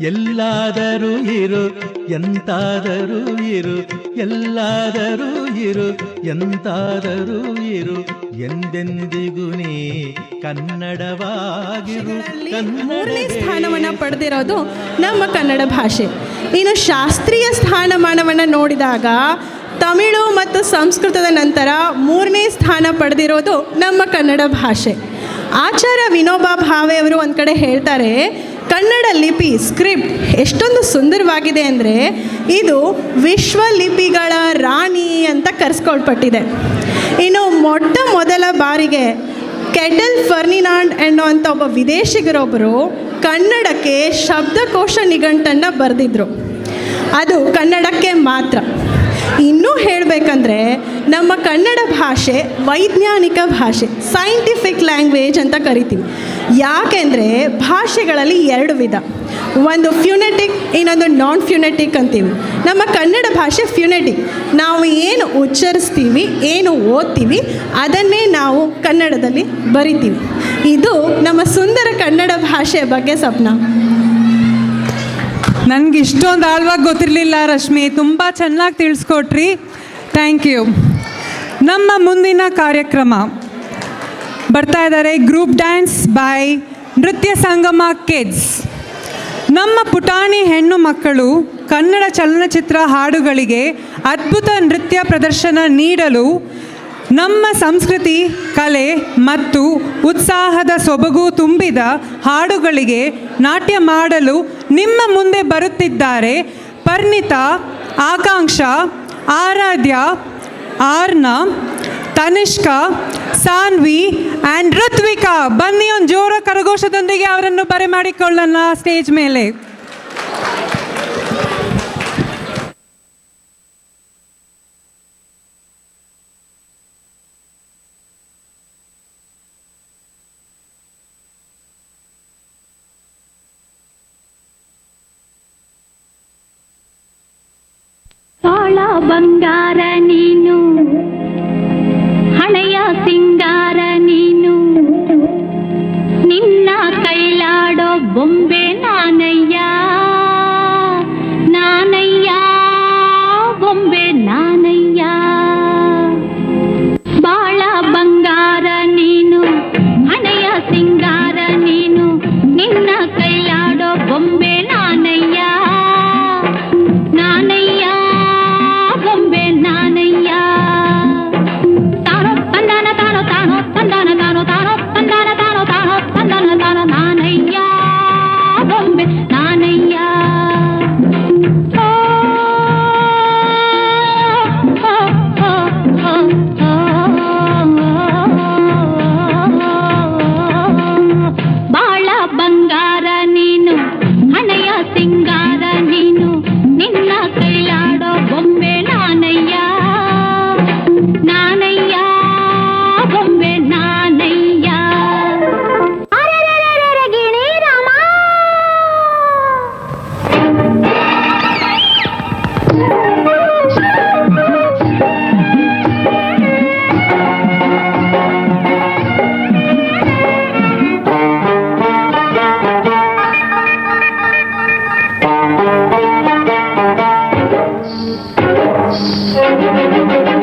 ಎಲ್ಲಾದರೂ ಇರು ಎಂತಾದರೂ ಇರು ಎಲ್ಲಾದರೂ ಇರು ಎಂತಾದರೂ ಇರು ಎಂದೆಂದಿಗೂ ನೀ ಕನ್ನಡವಾಗಿರು. ಮೂರನೇ ಸ್ಥಾನವನ್ನು ಪಡೆದಿರೋದು ನಮ್ಮ ಕನ್ನಡ ಭಾಷೆ. ಇನ್ನು ಶಾಸ್ತ್ರೀಯ ಸ್ಥಾನಮಾನವನ್ನು ನೋಡಿದಾಗ ತಮಿಳು ಮತ್ತು ಸಂಸ್ಕೃತದ ನಂತರ ಮೂರನೇ ಸ್ಥಾನ ಪಡೆದಿರೋದು ನಮ್ಮ ಕನ್ನಡ ಭಾಷೆ. ಆಚಾರ್ಯ ವಿನೋಬಾ ಭಾವೆ ಅವರು ಒಂದು ಕಡೆ ಹೇಳ್ತಾರೆ ಕನ್ನಡ ಲಿಪಿ ಸ್ಕ್ರಿಪ್ಟ್ ಎಷ್ಟೊಂದು ಸುಂದರವಾಗಿದೆ ಅಂದರೆ ಇದು ವಿಶ್ವ ಲಿಪಿಗಳ ರಾಣಿ ಅಂತ ಕರೆಸ್ಕೊಳ್ಪಟ್ಟಿದೆ. ಇನ್ನು ಮೊಟ್ಟ ಮೊದಲ ಬಾರಿಗೆ ಕೆಟಲ್ ಫರ್ನಿನಾಂಡ್ ಅಂತ ಒಬ್ಬ ವಿದೇಶಿಗರೊಬ್ಬರು ಕನ್ನಡಕ್ಕೆ ಶಬ್ದಕೋಶ ನಿಘಂಟನ್ನು ಬರೆದಿದ್ರು. ಅದು ಕನ್ನಡಕ್ಕೆ ಮಾತ್ರ. ಇನ್ನೂ ಹೇಳಬೇಕಂದ್ರೆ ನಮ್ಮ ಕನ್ನಡ ಭಾಷೆ, ವೈಜ್ಞಾನಿಕ ಭಾಷೆ ಸೈಂಟಿಫಿಕ್ ಲ್ಯಾಂಗ್ವೇಜ್ ಅಂತ ಕರಿತೀವಿ. ಯಾಕೆಂದರೆ ಭಾಷೆಗಳಲ್ಲಿ ಎರಡು ವಿಧ. ಒಂದು ಫ್ಯುನೆಟಿಕ್ ಇನ್ನೊಂದು ನಾನ್ ಫ್ಯುನೆಟಿಕ್ ಅಂತೀವಿ. ನಮ್ಮ ಕನ್ನಡ ಭಾಷೆ ಫ್ಯುನೆಟಿಕ್ ನಾವು ಏನು ಉಚ್ಚರಿಸ್ತೀವಿ, ಏನು ಓದ್ತೀವಿ, ಅದನ್ನೇ ನಾವು ಕನ್ನಡದಲ್ಲಿ ಬರಿತೀವಿ. ಇದು ನಮ್ಮ ಸುಂದರ ಕನ್ನಡ ಭಾಷೆಯ ಬಗ್ಗೆ ಸ್ವಪ್ನ. ನನಗೆ ಇಷ್ಟೊಂದು ಆಳ್ವಾಗಿ ಗೊತ್ತಿರಲಿಲ್ಲ ರಶ್ಮಿ. ತುಂಬ ಚೆನ್ನಾಗಿ ತಿಳಿಸ್ಕೊಟ್ರಿ. ಥ್ಯಾಂಕ್ ಯು ನಮ್ಮ ಮುಂದಿನ ಕಾರ್ಯಕ್ರಮ ಬರ್ತಾ ಇದ್ದಾರೆ ಗ್ರೂಪ್ ಡ್ಯಾನ್ಸ್ ಬೈ ನೃತ್ಯ ಸಂಗಮ ಕಿಡ್ಸ್ ನಮ್ಮ ಪುಟಾಣಿ ಹೆಣ್ಣು ಮಕ್ಕಳು ಕನ್ನಡ ಚಲನಚಿತ್ರ ಹಾಡುಗಳಿಗೆ ಅದ್ಭುತ ನೃತ್ಯ ಪ್ರದರ್ಶನ ನೀಡಲು ನಮ್ಮ ಸಂಸ್ಕೃತಿ, ಕಲೆ ಮತ್ತು ಉತ್ಸಾಹದ ಸೊಬಗು ತುಂಬಿದ ಹಾಡುಗಳಿಗೆ ನಾಟ್ಯ ಮಾಡಲು ನಿಮ್ಮ ಮುಂದೆ ಬರುತ್ತಿದ್ದಾರೆ ಪರ್ಣಿತ, ಆಕಾಂಕ್ಷ, ಆರಾಧ್ಯ, ಆರ್ನ, ತನಿಷ್ಕ, ಸಾನ್ವಿ ಆ್ಯಂಡ್ ಋತ್ವಿಕಾ. ಬನ್ನಿ ಒಂದು ಜೋರ ಕರಘೋಷದೊಂದಿಗೆ ಅವರನ್ನು ಬರೆ ಮಾಡಿಕೊಳ್ಳೋಣ ಸ್ಟೇಜ್ ಮೇಲೆ. ಬಂಗಾರ Thank you.